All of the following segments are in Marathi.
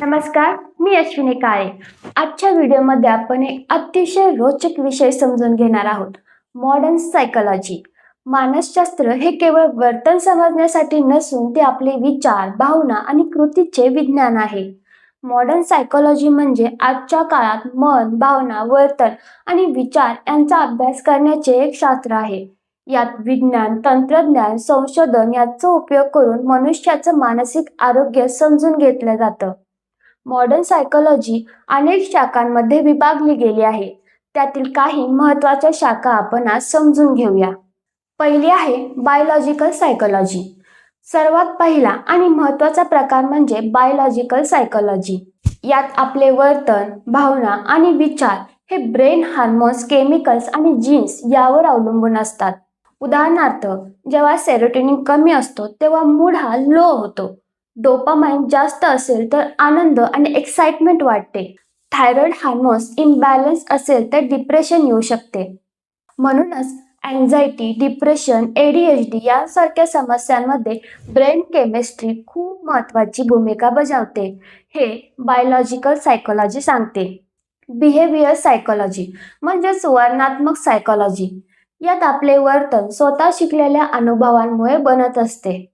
नमस्कार मी अश्विनी काळे. आजच्या व्हिडिओमध्ये आपण एक अतिशय रोचक विषय समजून घेणार आहोत मॉडर्न सायकोलॉजी मानसशास्त्र हे केवळ वर्तन समजण्यासाठी नसून ते आपले विचार भावना आणि कृतीचे विज्ञान आहे. मॉडर्न सायकोलॉजी म्हणजे आजच्या काळात मन भावना वर्तन आणि विचार यांचा अभ्यास करण्याचे एक शास्त्र आहे. यात विज्ञान तंत्रज्ञान संशोधन याचा उपयोग करून मनुष्याचं मानसिक आरोग्य समजून घेतलं जातं. मॉडर्न सायकोलॉजी अनेक शाखांमध्ये विभागली गेली आहे. त्यातील काही महत्त्वाच्या शाखा आपण आज समजून घेऊया. पहिली आहे बायोलॉजिकल सायकोलॉजी सर्वात पहिला आणि महत्त्वाचा प्रकार म्हणजे बायोलॉजिकल सायकोलॉजी यात आपले वर्तन भावना आणि विचार हे ब्रेन हार्मोन्स केमिकल्स आणि जीन्स यावर अवलंबून असतात. उदाहरणार्थ जेव्हा सेरोटोनिन कमी असतो तेव्हा मूड हा लो होतो. डोपामाइन जास्त असेल तर आनंद आणि एक्साइटमेंट वाटते. थायरॉइड हार्मोन्स इम्बॅलन्स असेल तर डिप्रेशन येऊ शकते. म्हणूनच अँझायटी डिप्रेशन एडीएचडी यासारख्या समस्यांमध्ये ब्रेन केमिस्ट्री खूप महत्त्वाची भूमिका बजावते. हे बायोलॉजिकल सायकोलॉजी सांगते. बिहेवियर सायकोलॉजी म्हणजेच वर्णात्मक सायकोलॉजी यात आपले वर्तन स्वतः शिकलेल्या अनुभवांमुळे बनत असते.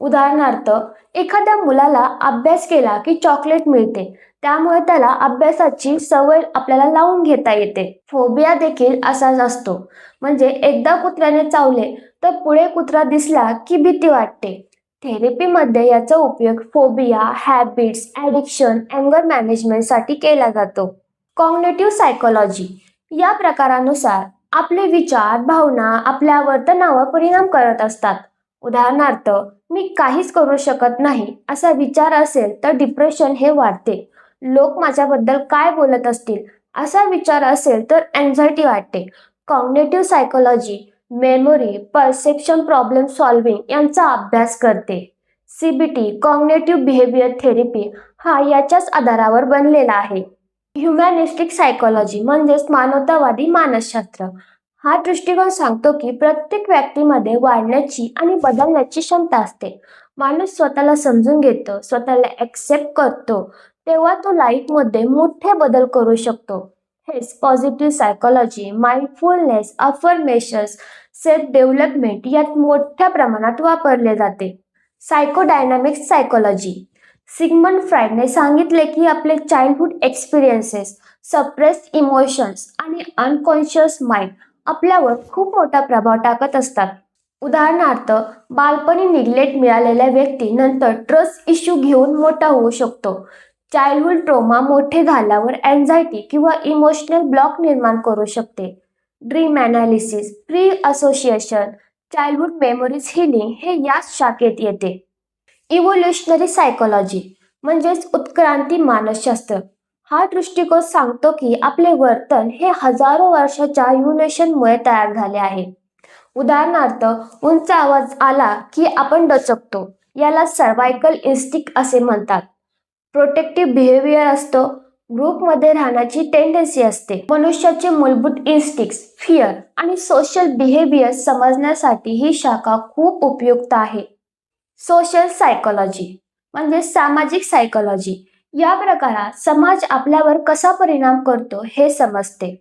उदाहरणार्थ एखाद्या मुलाला अभ्यास केला की चॉकलेट मिळते. त्यामुळे त्याला अभ्यासाची सवय आपल्याला लावून घेता येते. फोबिया देखील असाच असतो. म्हणजे एकदा कुत्र्याने चावले तर पुढे कुत्रा दिसला की भीती वाटते. थेरपीमध्ये याचा उपयोग फोबिया हॅबिट्स ॲडिक्शन अँगर मॅनेजमेंटसाठी केला जातो. कॉग्नेटिव्ह सायकोलॉजी या प्रकारानुसार आपले विचार भावना आपल्या वर्तनावर परिणाम करत असतात. उदाहरणार्थ मी काहीच करू शकत नाही असा विचार असेल तर डिप्रेशन हे वाढते. लोक माझ्याबद्दल काय बोलत असतील असा विचार असेल तर अँझायटी वाटते cognitive psychology memory perception problem solving यांचा अभ्यास करते. सीबीटी कॉग्नेटिव्ह बिहेवियर थेरपी हा याच्याच आधारावर बनलेला आहे. ह्युमॅनिस्टिक सायकोलॉजी म्हणजेच मानवतावादी मानसशास्त्र. हा दृष्टिकोन सांगतो की प्रत्येक व्यक्तीमध्ये वाढण्याची आणि बदलण्याची क्षमता असते. माणूस स्वतःला समजून घेतो स्वतःला ॲक्सेप्ट करतो तेव्हा तो लाईफमध्ये मोठे बदल करू शकतो. हेच positive psychology mindfulness affirmations self development यात मोठ्या प्रमाणात वापरले जाते. सायकोडायनामिक्स सायकोलॉजी सिगमंड फ्राईडने सांगितले की आपले चाइल्डहुड एक्सपिरियन्सेस सप्रेस्ड इमोशन्स आणि अनकॉन्शियस माइंड आपल्यावर खूप मोठा प्रभाव टाकत असतात. उदाहरणार्थ बालपणी निग्लेक्ट मिळालेल्या व्यक्ती नंतर ट्रस्ट इश्यू घेऊन मोठा होऊ शकतो. चाइल्डहूड ट्रोमा मोठे झाल्यावर अँझायटी किंवा इमोशनल ब्लॉक निर्माण करू शकते. Dream analysis free association childhood memories healing हे याच शाखेत येते. इव्होल्युशनरी सायकोलॉजी म्हणजेच उत्क्रांती मानसशास्त्र. हा दृष्टिकोन सांगतो की आपले वर्तन हे हजारो वर्षाच्या युनेशनमुळे तयार झाले आहे. उदाहरणार्थ उंच आवाज आला की आपण डचकतो. याला सर्वायकल इन्स्टिक असे म्हणतात. प्रोटेक्टिव्ह बिहेवियर असतो. ग्रुपमध्ये राहण्याची टेंडन्सी असते. मनुष्याचे मूलभूत इन्स्टिक्स फिअर आणि सोशल बिहेवियर समजण्यासाठी ही शाखा खूप उपयुक्त आहे. सोशल सायकोलॉजी म्हणजे सामाजिक सायकोलॉजी. या प्रकारात समाज आपल्यावर कसा परिणाम करतो हे समजते.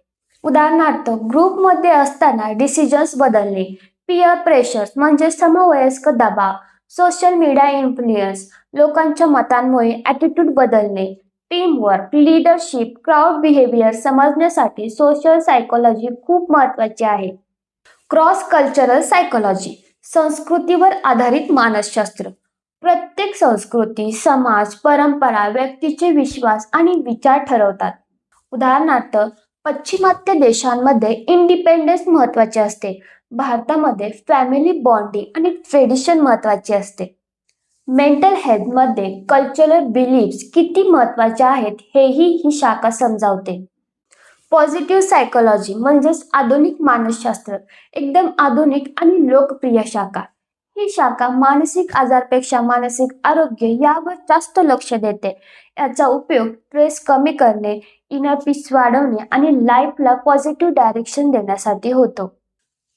उदाहरणार्थ ग्रुपमध्ये असताना डिसिजन्स बदलणे पियर प्रेशर्स म्हणजे समवयस्क दबाव सोशल मीडिया इन्फ्लुएन्स लोकांच्या मतांमुळे ॲटिट्यूड बदलणे टीमवर्क लिडरशिप क्राऊड बिहेवियर समजण्यासाठी सोशल सायकोलॉजी खूप महत्वाची आहे. क्रॉस कल्चरल सायकोलॉजी संस्कृतीवर आधारित मानसशास्त्र. प्रत्येक संस्कृती समाज परंपरा व्यक्तीचे विश्वास आणि विचार ठरवतात. उदाहरणार्थ पश्चिमात्य देशांमध्ये इंडिपेंडन्स महत्त्वाचे असते. भारतामध्ये फॅमिली बॉन्डिंग आणि ट्रेडिशन महत्त्वाचे असते. मेंटल हेल्थमध्ये कल्चरल बिलीफ्स किती महत्त्वाचे आहेत हेही ही शाखा समजावते. पॉझिटिव्ह सायकोलॉजी म्हणजेच आधुनिक मानसशास्त्र एकदम आधुनिक आणि लोकप्रिय शाखा. ही शाखा मानसिक आजारपेक्षा मानसिक आरोग्य यावर जास्त लक्ष देते. याचा उपयोग स्ट्रेस कमी करणे इनर पीस वाढवणे आणि लाईफला पॉझिटिव्ह डायरेक्शन देण्यासाठी होतो.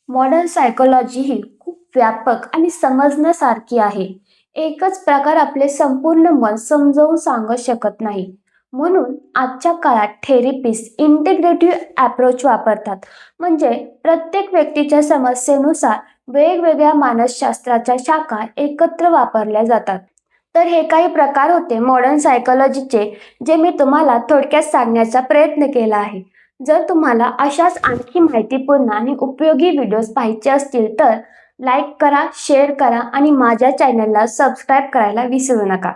मॉडर्न सायकोलॉजी ही खूप व्यापक आणि समजण्यासारखी आहे. एकच प्रकार आपले संपूर्ण मन समजावून सांगू शकत नाही. म्हणून आजच्या काळात थेरपिस्ट इंटिग्रेटिव्ह अप्रोच वापरतात. म्हणजे प्रत्येक व्यक्तीच्या समस्येनुसार वेगवेगळ्या मानसशास्त्राच्या शाखा एकत्र वापरल्या जातात. तर हे काही प्रकार होते मॉडर्न सायकोलॉजीचे जे मी तुम्हाला थोडक्यात सांगण्याचा प्रयत्न केला आहे. जर तुम्हाला अशाच आणखी माहितीपूर्ण आणि उपयोगी व्हिडिओज पाहायचे असतील तर लाईक करा शेअर करा आणि माझ्या चॅनलला सबस्क्राईब करायला विसरू नका.